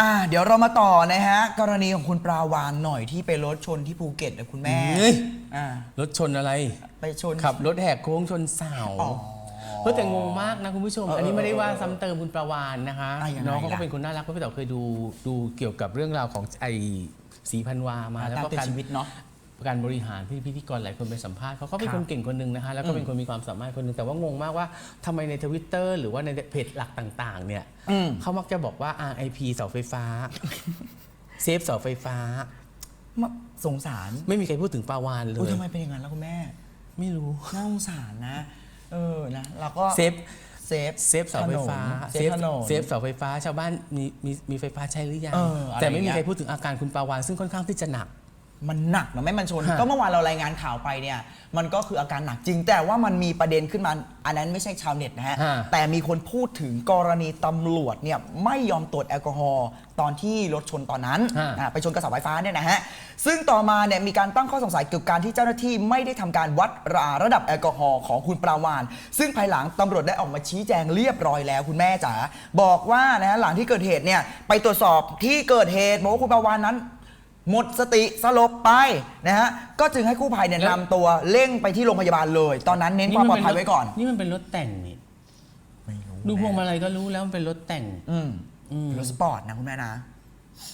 อ่าเดี๋ยวเรามาต่อนะฮะ กรณีของคุณปราวานหน่อยที่ไปรถชนที่ภูเก็ตนะคุณแม่เฮ้ย อ่ารถชนอะไร ไปชน ขับรถแหกโค้งชนเสาอ๋อเฮ้ยแต่งงมากนะคุณผู้ชมเอออัอันนี้ไม่ได้ว่าเออซ้ำเติมคุณประวานนะคะอะยังไงน้องเขาก็ล่ะเป็นคนน่ารักเพราะพี่เต๋อเคยดูดูเกี่ยวกับเรื่องราวของไอ้สีพันวามาแล้วตามก็ติดการชีวิตเนาะ การบริหารพี่พิธีกรหลายคนไปสัมภาษณ์เขาก็เป็นครับคนเก่งคนหนึ่งนะคะแล้วก็เป็นคนมีความสามารถคนหนึ่งแต่ว่างงมากว่าทำไมในทวิตเตอร์หรือว่าในเพจหลักต่างๆ เนี่ยอืมเขามักจะบอกว่า RIP เสาไฟฟ้าเซฟเสาไฟฟ้ามาสงสารไม่มีใครพูดถึงปาวานเลอุ้ยยทำไมเป็นอย่างนั้นล่ะคุณแม่ ไม่รู้น่าสงสารนะ เออนะเราก็เซฟเซฟเซฟเสาไฟฟ้าถนนเซฟถนนเซฟเสาไฟฟ้าชาวบ้านมีมีมีไฟฟ้าใช้หรือยังเอออะไรแต่ไม่มีอย่างเงี้ยใครพูดถึงอาการคุณปาวานซึ่งค่อนข้างที่จะหนัก มันหนักนะไม่มันชนฮะก็เมื่อวานเรารายงานข่าวไปเนี่ย มันก็คืออาการหนักจริง แต่ว่ามันมีประเด็นขึ้นมา อันนั้นไม่ใช่ชาวเน็ตนะฮะ ฮะ แต่มีคนพูดถึงกรณีตำรวจเนี่ยไม่ยอมตรวจแอลกอฮอล์ตอนที่รถชนตอนนั้นฮะ อ่าไปชนกระเสาไฟฟ้าเนี่ยนะฮะ ซึ่งต่อมาเนี่ยมีการตั้งข้อสงสัยเกี่ยวกับการที่เจ้าหน้าที่ไม่ได้ทำการวัดระดับแอลกอฮอล์ของคุณปราวาน ซึ่งภายหลังตำรวจได้ออกมาชี้แจงเรียบร้อยแล้วคุณแม่จ๋าบอกว่านะฮะหลังที่เกิดเหตุเนี่ยไปตรวจสอบที่เกิดเหตุบอกว่าคุณปราวานนั้น หมดสติสลบไปนะฮะก็จึงให้กู้ภัยเนี่ยแล้วนำตัวเร่งไปที่โรงพยาบาลเลย ตอนนั้นเน้นความปลอดภัยไว้ก่อน นี่มันเป็นรถแต่งนี่ไม่รู้ดูพวงมาลัยก็รู้แล้วมันเป็นรถแต่งอืมอืมรถสปอร์ตนะคุณแม่นะ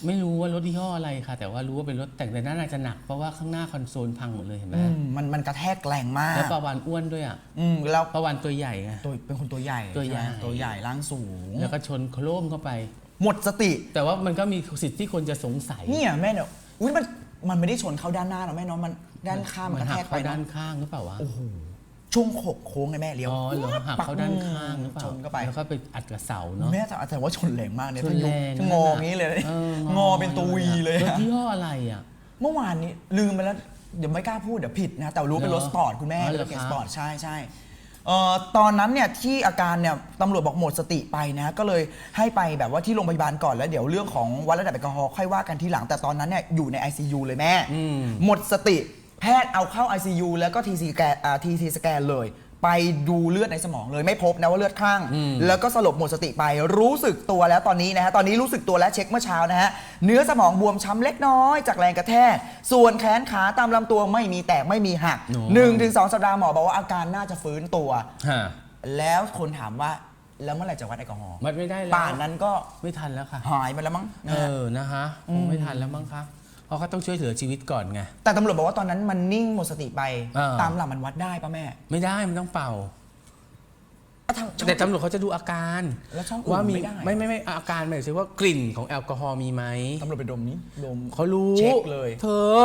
ไม่รู้ว่ารถยี่ห้ออะไรค่ะ แต่ว่ารู้ว่าเป็นรถแต่งแต่น่าจะหนักเพราะว่าข้างหน้าคอนโซลพังหมดเลยเห็นไหมอืมมันมันกระแทกแรงมากแล้วปาวานอ้วนด้วยอะอืมแล้วปาวานตัวใหญ่ไง ตัวเป็นคนตัวใหญ่ตัวใหญ่ ช่ไมตัวใหญ่ร่างสูง แล้วก็ชนโครมเข้าไป หมดสติ แต่ว่ามันก็มีสิทธิ์ที่คนจะสงสัย เนี่ยแม่เนี่ย อุ้ยมันมันไม่ได้ชนเข้าด้านหน้าหรอกแม่เนาะมันด้านข้างมันกระหัแทกกไปเข้าด้านเนาะข้างหรือเปล่าวะ โอ้โหช่วงหกโค้งไงแม่เลี้ยวอ๋อเหรอหักเข้าด้านข้างหรือเปล่าชนเข้าไปแล้วก็ไปอัดกับเสาเนาะ แม่แต่แต่ว่าชนแรงมากเนี่ยชนถ้ายกแรงถ้างออย่างนี้เลยนะเอองอเป็นตัววีเลยรถอะยี่ห้ออะไรอะ เมื่อวานนี้ลืมไปแล้วเดี๋ยวไม่กล้าพูดเดี๋ยวผิดนะ แต่รู้เป็นเหรรอถสปอร์ตคุณแม่อ๋อเป็นเหรรอถเก๋งคะ สปอร์ตใช่ใช่ เอ่อตอนนั้นเนี่ยที่อาการเนี่ยตำรวจบอกหมดสติไปนะก็เลยให้ไปแบบว่าที่โรงพยาบาลก่อนแล้วเดี๋ยวเรื่องของวัดระดับแอลกอฮอล์ค่อยว่ากันทีหลังแต่ตอนนั้นเนี่ยอยู่ใน ICU เลยแม่อืมหมดสติแพทย์เอาเข้า ICU แล้วก็ทีซีแกทีซีสแกนเลย ไปดูเลือดในสมองเลยไม่พบนะว่าเลือดข้าง แล้วก็สลบหมดสติไปรู้สึกตัวแล้วตอนนี้นะฮะตอนนี้รู้สึกตัวแล้วเช็คเมื่อเช้านะฮะเนื้อสมองบวมช้ำเล็กน้อยจากแรงกระแทก ส่วนแขนขาตามลำตัวไม่มีแตกไม่มีหักโอ้ หนึ่งถึงสองสัปดาห์หมอบอกว่าอาการน่าจะฟื้นตัว ฮะแล้วคนถามว่าแล้วเมื่อไหร่จะวัดแอลกอฮอล์มันไม่ได้แล้วป่านนั้นก็ไม่ทันแล้วค่ะ หายไปแล้วมั้งเอนะฮะ อนะคะคงไม่ทันแล้วมั้งคะเพ ราะเขาต้องช่วยเหลือชีวิตก่อนไง แต่ตำรวจบอกว่าตอนนั้นมันนิ่งหมดสติไป เออ ตามหลักมันวัดได้ปะแม่ไม่ได้มันต้องเป่าอะทางช่อง แต่ตำรวจเขาจะดูอาการแล้วช่องอื่นว่ามีไม่ได้ ไม่ไม่ไม่อาการหมายถึงว่ากลิ่นของแอลกอฮอล์มีไหมตำรวจไปดมนี้ดม เขารู้เช็คเลย เธอ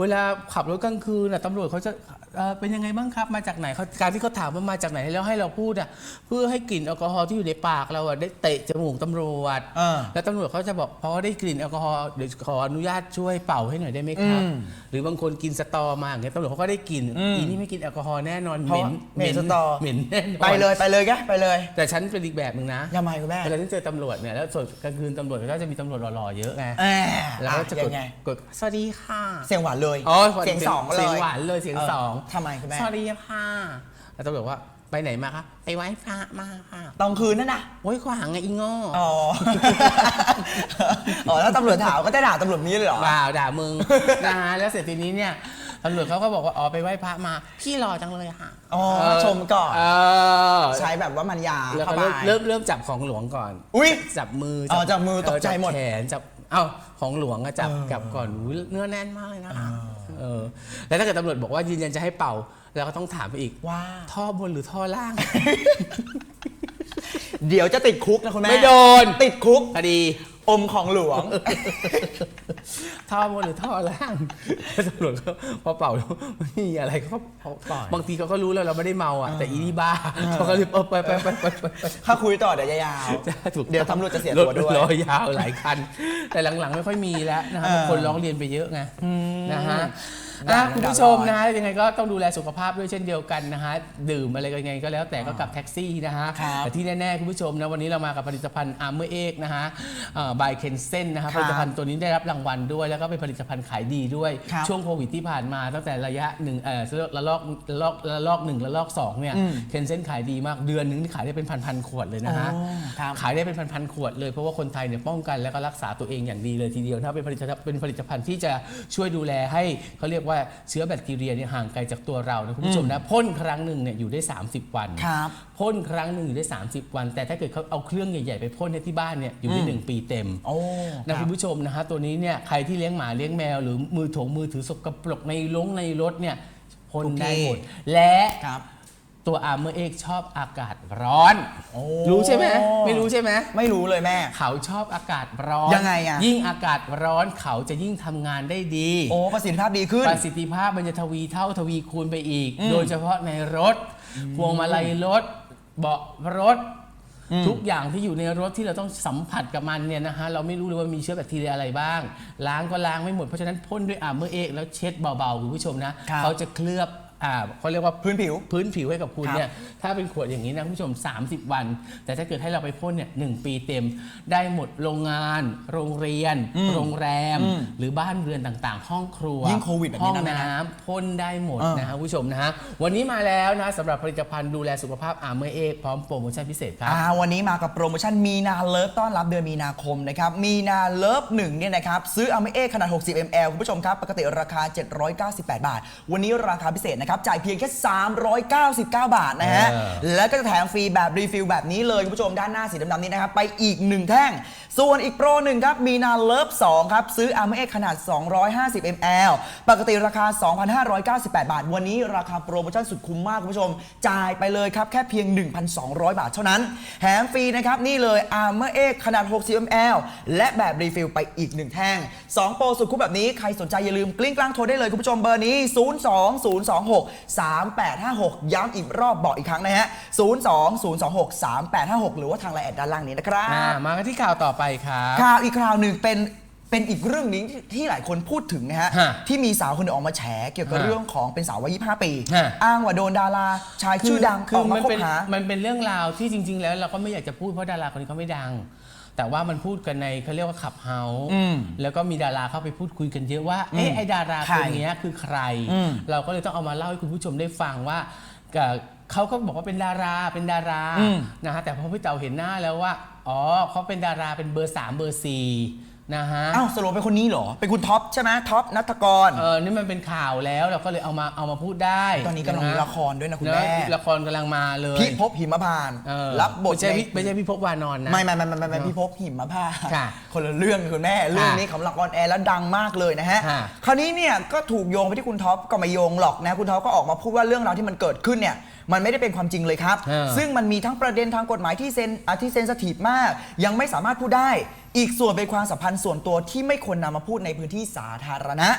เวลาขับรถกลางคืนน่ะตำรวจเขาจะเอ่อเป็นยังไงบ้างครับมาจากไหนเขาการที่เขาถามว่ามาจากไหนแล้วให้เราพูดอะเพื่อให้กลิ่นแอลกอฮอล์ที่อยู่ในปากเราอะได้เตะจมูกตำรวจเออแล้วตำรวจเขาจะบอกเพราะว่าได้กลิ่นแอลกอฮอล์เดี๋ยวขออนุญาตช่วยเป่าให้หน่อยได้ไหมครับ อืมหรือบางคนกินสตอมาอย่างเงี้ยตำรวจเขาก็ได้กลิ่นอืมอีนี่ไม่กินแอลกอฮอล์แน่นอนเพเหราะม็นเหม็นสตอ เหม็นแน่นอนไปเลยไปเลยแกไปเลยแต่ฉันเป็นอีกแบบหนึ่งนะ ยังไงคุณแม่เวลาที่เจอตำรวจเนี่ยแล้วส่วนกลางคืนตำรวจก็จะมีตำรวจหล่อๆเยอะไงแหมแล้วก็จะกยัดงไง กดสวัสดีค่ะ เสียงหวานเลยอ๋อเสียงสองเลยเสียงหวานเลยเสียงสองทำไมคุณแม่สวัสดีค่ะแล้วตำรวจว่าไปไหนมาคะไปไหว้พระมาค่ะตอนคืนนั่นนะโอ้ยขวางไงอีโง่อ๋ออ๋อแล้วตำรวจถามก็จะด่าตำรวจนี้เลยเหรอบ่าวด่ามึงนะฮะแล้วเสร็จทีนี้เนี่ยตำรวจเขาก็บอกว่าอ๋อไปไหว้พระมา พี่รอจังเลยค่ะอ๋อเออชมก่อนเออใช้แบบว่ามันยาแล้วเข้าก็ไปเริ่มเริ่มเริ่มจับของหลวงก่อน อุ้ยจับมืออ๋อจับมือตกใจหมดเออจับแขนจับ เอ้าของหลวงอะจับเออจับก่อนอุ๊ยเนื้อแน่นมากเลยนะคะเออเออแล้วถ้าเกิดตำรวจบอกว่ายืนยันจะให้เป่าเราก็ต้องถามไปอีกว่า ท่อบนหรือท่อล่าง เดี๋ยวจะติดคุกนะคุณแม่ไม่โดนติดคุกคดี อมของหลวง ท่อบนหรือท่อล่างแล้วตำรวจก็พอเป่าแล้วไม่มีอะไรเขาก็เขาปล่อย บางทีเขาก็รู้แล้วเราไม่ได้เมาอะแต่อีนี่บ้าเขาก็เลยเออไปไปไปไปไปไป ถ้าคุยต่อเดี๋ยวยาวจะถูกเดี๋ยวตำรวจจะเสียตัวด้วยรถรอยาวหลายคัน แต่หลังๆไม่ค่อยมีแล้วนะครับเออ คนร้องเรียนไปเยอะไงนะฮะ อะด่าคุณผู้ชมนะฮะยังไงก็ต้องดูแลสุขภาพด้วยเช่นเดียวกันนะฮะดื่มอะไรกันยังไงก็แล้วแต่ก็กับแท็กซี่นะฮะครับแต่ที่แน่ๆคุณผู้ชมนะวันนี้เรามากับผลิตภัณฑ์อาร์เมอร์เอกนะฮะบายเคนเซนนะฮะคผรับลิตภัณฑ์ตัวนี้ได้รับรางวัลด้วย แล้วก็เป็นผลิตภัณฑ์ขายดีด้วยครับช่วงโควิดที่ผ่านมาตั้งแต่ระยะหนึ่งเออระลอกระลอกระลอกหนึ่งระลอกสองเนี่ยอืม เคนเซนขายดีมากเดือนหนึงนี่ขายได้เป็นพันๆขวดเลยนะฮะ อ๋อครับ ขายได้เป็นพันๆขวดเลยเพราะว่าคนไทยเนี่ยป้องกันแล้วก็รักษาตัวเองอย่างดีเลยทีเดียวถ้าเป็นผลิตภัณฑ์เป็นผลิตภัณฑ์ที่จะช่วยดูแลให้เขาเรียกว่าเชื้อแบคทีเรียเนี่ยห่างไกลจากตัวเรานะคุณผู้ชมนะพ่นครั้งหนึ่งเนี่ยอยู่ได้ 30 วันครับพ่นครั้งหนึ่งอยู่ได้ 30 วัน แต่ถ้าเกิดเขาเอาเครื่องใหญ่ๆไปพ่นให้ที่บ้านเนี่ยอยู่ได้หนึ่งปีเต็มโอ้นะคุณผู้ชมนะฮะตัวนี้เนี่ยใครที่เลี้ยงหมาเลี้ยงแมวหรือมือถงมือถือสกปรกในลงในรถเนี่ยพ่นได้หมดและครับ ตัวอาร์เมอร์เอกชอบอากาศร้อน โอ้รู้ใช่ไหมไม่รู้ใช่ไหมไม่รู้เลยแม่ เขาชอบอากาศร้อนยังไงอะ ยิ่งอากาศร้อนเขาจะยิ่งทำงานได้ดี โอ้ประสิทธิภาพดีขึ้น ประสิทธิภาพมันจะทวีเท่าทวีคูณไปอีก อืมโดยเฉพาะในรถ พวงมาลัยรถ เบาะรถทุกอย่างที่อยู่ในรถที่เราต้องสัมผัสกับมันเนี่ยนะฮะเราไม่รู้เลยว่ามีเชื้อแบคทีเรียอะไรบ้าง ล้างก็ล้างไม่หมดเพราะฉะนั้นพ่นด้วยอาร์เมอร์เอกแล้วเช็ดเบาๆคุณผู้ชมนะครับ เขาจะเคลือบ อ่าเขาเรียกว่าพื้นผิว พื้นผิวให้กับคุณครับเนี่ยถ้าเป็นขวดอย่างนี้นะคุณผู้ชม 30 วัน แต่ถ้าเกิดให้เราไปพ่นเนี่ยหปีเต็ม ได้หมดโรงงาน โรงเรียนอืมโรงแรมอืมหรือบ้านเรือนต่างๆ ห้องครัวยิ่งโควิดแบบห้นี้องนะแม่น้ำพ่นได้หมดเออนะฮะคุณผู้ชมนะฮะวันนี้มาแล้วนะสำหรับผลิตภัณฑ์ดูแลสุขภาพอาร์เมอร์เอกพร้อมโปรโมชั่นพิเศษครับอ่าวันนี้มากับโปรโมชั่นมีนาเลิฟต้อนรับเดือนมีนาคมนะครับมีนาเลิฟหนึ่งเนี่ยนะครับซื้ออเมเอขนาด 60 ml คุณผู้ชมครับปกติราคา 798 บาท วันนี้ราคาพิเศษนะครับจ่ายเพียงแค่ 399 บาทนะฮะเออแล้วก็จะแถมฟรีแบบรีฟิลแบบนี้เลยคุณผู้ชมด้านหน้าสีดำๆนี้นะครับไปอีก1แท่งส่วนอีกโปรหนึ่งครับมีนาเลิฟ2ครับซื้ออเมเอขนาด 250 ml ปกติราคา 2,598 บาท วันนี้ราคาโปรโมชั่นสุดคุ้มมากคุณผู้ชม จ่ายไปเลยครับ แค่เพียง 1,200 บาทเท่านั้นแถมฟรีนะครับ นี่เลย a r m X ขนาด 60 ml และแบบรีฟิลไปอีก 1 แท่ง 2 โปรสุดคุ้มแบบนี้ใครสนใจอย่าลืมกลิ้งกลางโทรได้เลยคุณผู้ชมเบอร์นี้ 020263856 ย้ำอีกรอบบอกอีกครั้งนะฮะ020263856 หรือว่าทางไลน์แอดด้านล่างนี้นะครัอ่าบมากันที่ข่าวต่อไปครับ ข่าวอีกข่าวหนึ่งเป็นเป็นอีกเรื่องหนึงที่ที่หลายคนพูดถึงนะฮะ ฮะที่มีสาวคนหนึ่งออกมาแฉเกี่ยวกับฮะเรื่องของเป็นสาววัย25 ปี ฮะ อ้างว่าโดนดาราชายชื่อดังคืออกมามันคบเป็นหา มันเป็นเรื่องราวที่จริง ๆ แล้วเราก็ไม่อยากจะพูดเพราะดาราคนนี้เขาไม่ดัง แต่ว่ามันพูดกันในเขาเรียกว่าขับเฮาส์อืมแล้วก็มีดาราเข้าไปพูดคุยกันเยอะว่าเอ๊ะไอ้ดาราใครคนเนี้ยคือใคร อืมเราก็เลยต้องเอามาเล่าให้คุณผู้ชมได้ฟังว่าเอ่อเขาก็บอกว่าเป็นดาราเป็นดาราอืม นะฮะแต่พอพี่เต๋าเห็นหน้าแล้วว่า อ๋อเขาเป็นดาราเป็นเบอร์สามเบอร์สี่ นะฮะอ้าวสรุปเป็นคนนี้เหรอ เป็นคุณท็อปใช่ไหมท็อปนัทกร เออนี่มันเป็นข่าวแล้วเราก็เลยเอามาเอามาพูดได้ตอนนี้กำลังมีละครด้วยนะคุณเนอะแม่ละครกำลังมาเลยพี่ภพหิมพานต์เออรับบทไม่ใช่ในพี่ไม่ใช่พี่พบวานอนนะ ไม่ไม่ไม่ไม่ไม่ไม่พี่ภพหิมพานต์ค่ะคนละเรื่องกับคุณแม่ เรื่องนี้ของละครแอร์แล้วดังมากเลยนะฮะ ค่ะ คราวนี้เนี่ยก็ถูกโยงไปที่คุณท็อปก็ไม่โยงหรอกนะ คุณท็อปก็ออกมาพูดว่าเรื่องราวที่มันเกิดขึ้นเนี่ยมันไม่ได้เป็นความจริงเลยครับ เออซึ่งมันมีทั้งประเด็นทางกฎหมายที่เซนอะที่เซนสทีฟมาก ยังไม่สามารถพูดได้อีกส่วนเป็นความสัมพันธ์ส่วนตัวที่ไม่ควรนำมาพูดในพื้นที่สาธารณะ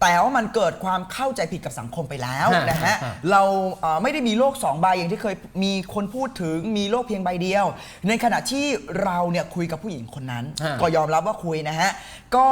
แต่ว่ามันเกิดความเข้าใจผิดกับสังคมไปแล้วฮะนะฮะ ฮะ เราเอ่อไม่ได้มีโลกสองใบอย่างที่เคยมีคนพูดถึงมีโลกเพียงใบเดียว ในขณะที่เราเนี่ยคุยกับผู้หญิงคนนั้น ฮะ ก็ยอมรับว่าคุยนะฮะ ก็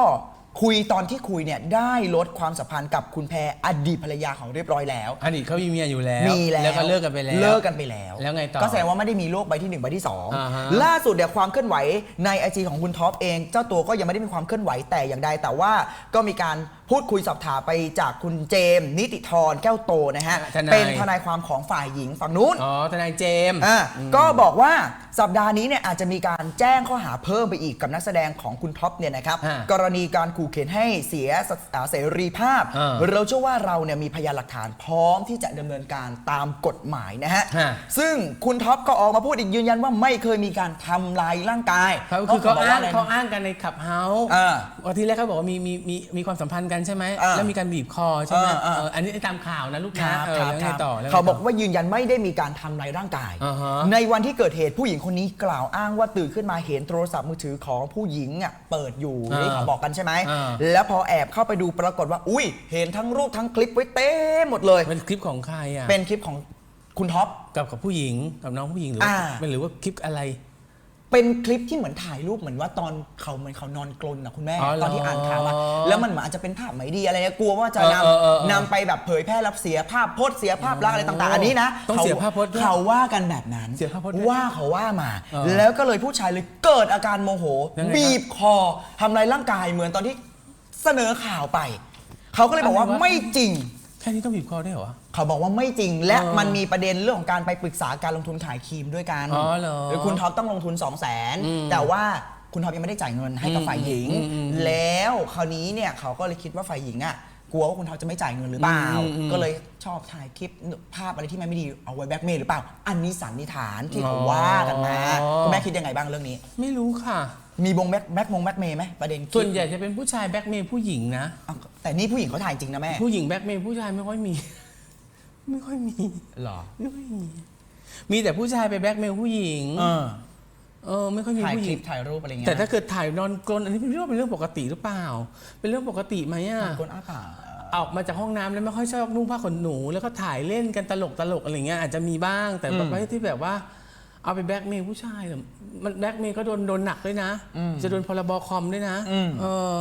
คุยตอนที่คุยเนี่ยได้ลดความสัมพันธ์กับคุณแพรอดีตภรรยาของเรียบร้อยแล้ว อดีตเขามีเมียอยู่แล้วมีแล้วแล้วก็เลิกกันไปแล้ว เลิกกันไปแล้วแล้วไงต่อก็แสดงว่าไม่ได้มีโลกใบที่1ใบที่อ่าฮะ2ล่าสุดเนี่ยความเคลื่อนไหวในไอจีของคุณท็อปเอง เจ้าตัวก็ยังไม่ได้มีความเคลื่อนไหวแต่อย่างใดแต่ว่าก็มีการพูดคุยสอบถามไปจากคุณเจมส์นิติธรแก้วโตนะฮะ ทนาย เป็นทนายความของฝ่ายหญิงฝั่งนู้น อ๋อ ทนายเจมส์ อะก็บอกว่าสัปดาห์นี้เนี่ยอาจจะมีการแจ้งข้อหาเพิ่มไปอีกกับนักแสดงของคุณท็อปเนี่ยนะครับ ฮะกรณีการขู่เข็นให้เสียสอ่าเสรีภาพ อ่าเราเชื่อว่าเราเนี่ยมีพยานหลักฐานพร้อมที่จะดำเนินการตามกฎหมายนะฮะ ฮะ ซึ่งคุณท็อปก็ออกมาพูดอีกยืนยันว่าไม่เคยมีการทำลายร่างกายเขาคือเขาบกอ้างว่ะไรนะ เขาอ้างกันในขับเฮาส์อ่า วันที่แรกเขาบอกว่ามีมีมีมีความสัมพันธ์กันใช่ไหมอ่าแล้วมีการบีบคอใช่ไหมอ่าอ่า เอออันนี้ตามข่าวนะลูกคนะรับเออครับแล้วคไงรับต่อแล้วไงเขาต่บอกว่ายืนยันไม่ได้มีการทำลายร่างกาย อ่าฮะ ในวันที่เกิดเหตุผู้หญิงคนนี้กล่าวอ้างว่าตื่นขึ้นมาเห็นโทรศัพท์มือถือของผู้หญิงอะเปิดอยู่อ่านี่เขาบอกกันใช่ไหมอ่า แล้วพอแอบเข้าไปดูปรากฏว่า อุ้ย เห็นทั้งรูปทั้งคลิปไว้เต็มหมดเลย เป็นคลิปของใครอะเป็นคลิปของคุณท็อป กับกับผู้หญิงกับน้องผู้หญิงหรือว่าอ่า เป็นหรือว่าคลิปอะไร เป็นคลิปที่เหมือนถ่ายรูปเหมือนว่าตอนเขาเหมือนเขานอนกลนนะคุณแม่ อ๋อเหรอตอนที่อ่านข่าวมาแล้วมันเหมือนอาจจะเป็นภาพไม่ดีอะไรนะกลัวว่าจะเออนเออเออเออำนำไปแบบเผยแพร่รับเสียภาพพจน์เสียภาพลักษณ์อะไรต่าง ๆ อันนี้นะต้องเสียภาพพจน์ด้วยเขาว่ากันแบบนั้นเสียภาพพจน์ด้วยว่าเขาว่ามา เออแล้วก็เลยผู้ชายเลยเกิดอาการโมโห ยังไงครับบีบคอทำลายร่างกายเหมือนตอนที่เสนอข่าวไป เขาก็เลยบอกว่าอะไรวะ ไม่จริง แค่นี้ต้องบีบคอได้วยเหรอ เขาบอกว่าไม่จริง และเออมันมีประเด็นเรื่องของการไปปรึกษาการลงทุนขายครีมด้วยกันอ๋อเหรอหรือคุณท็อปต้องลงทุน 2 0 0 0 0นอืมแต่ว่าคุณท็อปยังไม่ได้จ่ายเงินให้กับฝ่ายหญิงอืมอืมอืมแล้วคราวนี้เนี่ยเขาก็เลยคิดว่าฝ่ายหญิงอะกลัวว่าคุณท็อปจะไม่จ่ายเงินหรือเปล่าอืมอืมก็เลยชอบถ่ายคลิปภาพอะไรที่มันไม่ดีเอาไว้แบล็กเมย์หรือเปล่า อันนี้สันนิษฐานที่เขาอ๋อว่ากันมาคุณแม่คิดยังไงบ้างเรื่องนี้ ไม่รู้ค่ะ มีบงแบ็กแบ็กมงแบ็กเมย์ไหมประเด็นคลิปส่วนใหญ่จะเป็นผู้ชายแบ็กเมย์ผู้หญิงนะอ้าวแต่นี่ผู้หญิงเขาถ่ายจริงนะแม่ผู้หญิงแบ็กเมย์ผู้ชายไม่ค่อยมี ไม่ค่อยมีหรอไม่ค่อยมี มีแต่ผู้ชายไปแบ็กเมย์ผู้หญิง เออเออไม่ค่อยมีถ่ายผู้คหญิลิงปถ่ายรูปอะไรเงี้ยแต่ถ้าเกิดถ่ายนอนกลนอันนี้เป็นเรื่องเป็นเรื่องปกติหรือเปล่า เป็นเรื่องปกติไหมอะ คนอ้าปากออกมาจากห้องน้ำแล้วไม่ค่อยชอบนุ่งผ้าขนหนู แล้วก็ถ่ายเล่นกันตลกตลกอะไรเงี้ยอาจจะมีบ้างแต่ประเภทที่แบบว่า เอาไปแบล็กเมย์ผู้ชายเหรอมันแบล็กเมย์ก็โดนโดนหนักด้วยนะ จะโดนพรบคอมด้วยนะเออ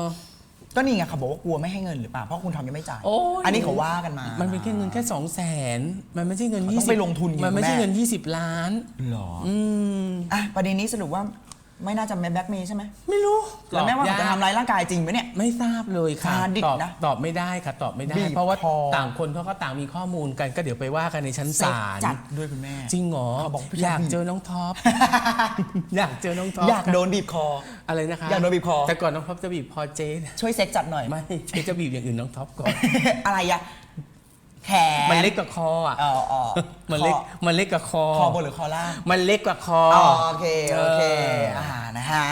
ก็นี่ไงเขาบอกว่ากลัวไม่ให้เงินหรือเปล่าเพราะคุณทอมยังไม่จ่ายโอ้ย อันนี้เขาว่ากันมา มันเป็นแค่เงินแค่สองแสนมันไม่ใช่เงินเขายี่ต้องสิบไปลงทุนไงมันไม่ใช่แม่ เงิน20ล้าน หรออืม อะประเด็นนี้สรุปว่า ไม่น่าจะแบ็กเมย์ใช่ไหมไม่รู้แล้วแม่ว่าเขาจะตอบยกทำร้ายร่างกายจริงไหมเนี่ย ไม่ทราบเลยค่ะซาดิสตอบนะตอบไม่ได้ค่ะตอบไม่ได้ บีบเพราะว่าคอ ต่างคนเขาก็ต่างมีข้อมูลกันก็เดี๋ยวไปว่ากันในชั้นศาลจัดด้วยคุณแม่ จริงเหรอเขาบอกผู้ชาย อยากบีบเจอน้องท็อป อยากเจอน้องท็อปอยากโดนบีบคอ อะไรนะคะอยากโดนบีบคอ แต่ก่อนน้องท็อปจะบีบคอเจนช่วยเซ็กจัดหน่อย ไม่เจนจะบีบอย่างอื่นน้องท็อปก่อน อะไรอะ แขนมันเล็กกว่าคออะอ๋ออ๋อมันเล็กคอ มันเล็กกว่าคอ คอบนหรือคอล่างมันเล็กกว่าคออ๋อโอเค โอเคเอออ่านะฮะ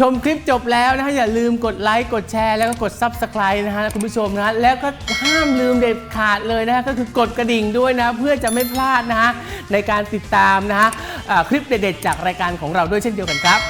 ชมคลิปจบแล้วนะฮะอย่าลืมกดไลค์กดแชร์แล้วก็กด Subscribe นะฮะคุณผู้ชมนะฮะแล้วก็ห้ามลืมเด็ดขาดเลยนะฮะก็คือกดกระดิ่งด้วยนะ เพื่อจะไม่พลาดนะฮะในการติดตามนะฮะอ่าคลิปเด็ดๆจากรายการของเราด้วยเช่นเดียวกันครับ